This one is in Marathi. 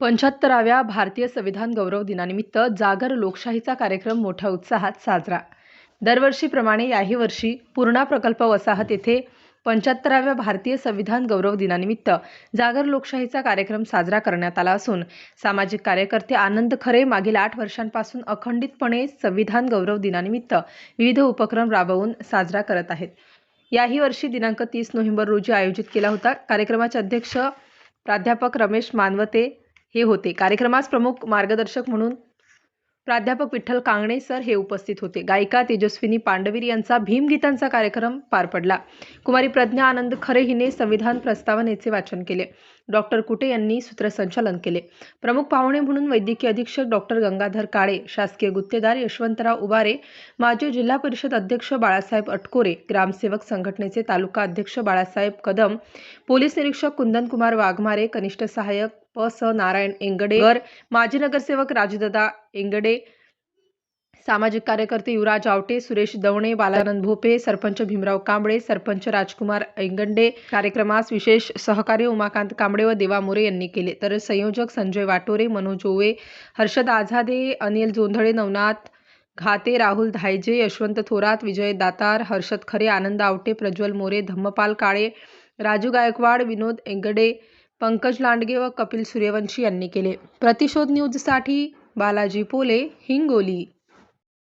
पंच्याहत्तराव्या भारतीय संविधान गौरव दिनानिमित्त जागर लोकशाहीचा कार्यक्रम मोठ्या उत्साहात साजरा. दरवर्षीप्रमाणे याही वर्षी पूर्णा प्रकल्प वसाहत येथे पंच्याहत्तराव्या भारतीय संविधान गौरव दिनानिमित्त जागर लोकशाहीचा कार्यक्रम साजरा करण्यात आला असून सामाजिक कार्यकर्ते आनंद खरे मागील आठ वर्षांपासून अखंडितपणे संविधान गौरव दिनानिमित्त विविध उपक्रम राबवून साजरा करत आहेत. याही वर्षी दिनांक तीस नोव्हेंबर रोजी आयोजित केला होता. कार्यक्रमाचे अध्यक्ष प्राध्यापक रमेश मानवते हे होते. कार्यक्रमास प्रमुख मार्गदर्शक म्हणून प्राध्यापक विठ्ठल कांगणे सर हे उपस्थित होते. गायिका तेजस्विनी पांडवीर यांचा भीमगीतांचा कार्यक्रम पार पडला. कुमारी प्रज्ञा आनंद खरे हिने संविधान प्रस्तावनेचे वाचन केले. डॉक्टर कुटे यांनी सूत्रसंचालन केले. प्रमुख पाहुणे म्हणून वैद्यकीय अधीक्षक डॉक्टर गंगाधर काळे शासकीय गुत्तेदार यशवंतराव उबारे माजी जिल्हा परिषद अध्यक्ष बाळासाहेब अटकोरे ग्रामसेवक संघटनेचे तालुका अध्यक्ष बाळासाहेब कदम पोलीस निरीक्षक कुंदनकुमार वाघमारे कनिष्ठ सहाय्यक प स नारायण एंगडेकर माजी नगरसेवक राजदादा एंगडे सामाजिक कार्यकर्ते युवराज आवटे सुरेश दवणे बालानंद भोपे सरपंच भीमराव कांबळे सरपंच राजकुमार ऐंगंडे कार्यक्रमास विशेष सहकार्य उमाकांत कांबळे व देवा मोरे यांनी केले. तर संयोजक संजय वाटोरे मनोज ओवे हर्षद आझादे अनिल जोंधळे नवनाथ घाते राहुल धायजे यशवंत थोरात विजय दातार हर्षद खरे आनंद आवटे प्रज्वल मोरे धम्मपाल काळे राजू गायकवाड विनोद एंगडे पंकज लांडगे व कपिल सूर्यवंशी यांनी केले. प्रतिशोध न्यूजसाठी बालाजी पोले हिंगोली.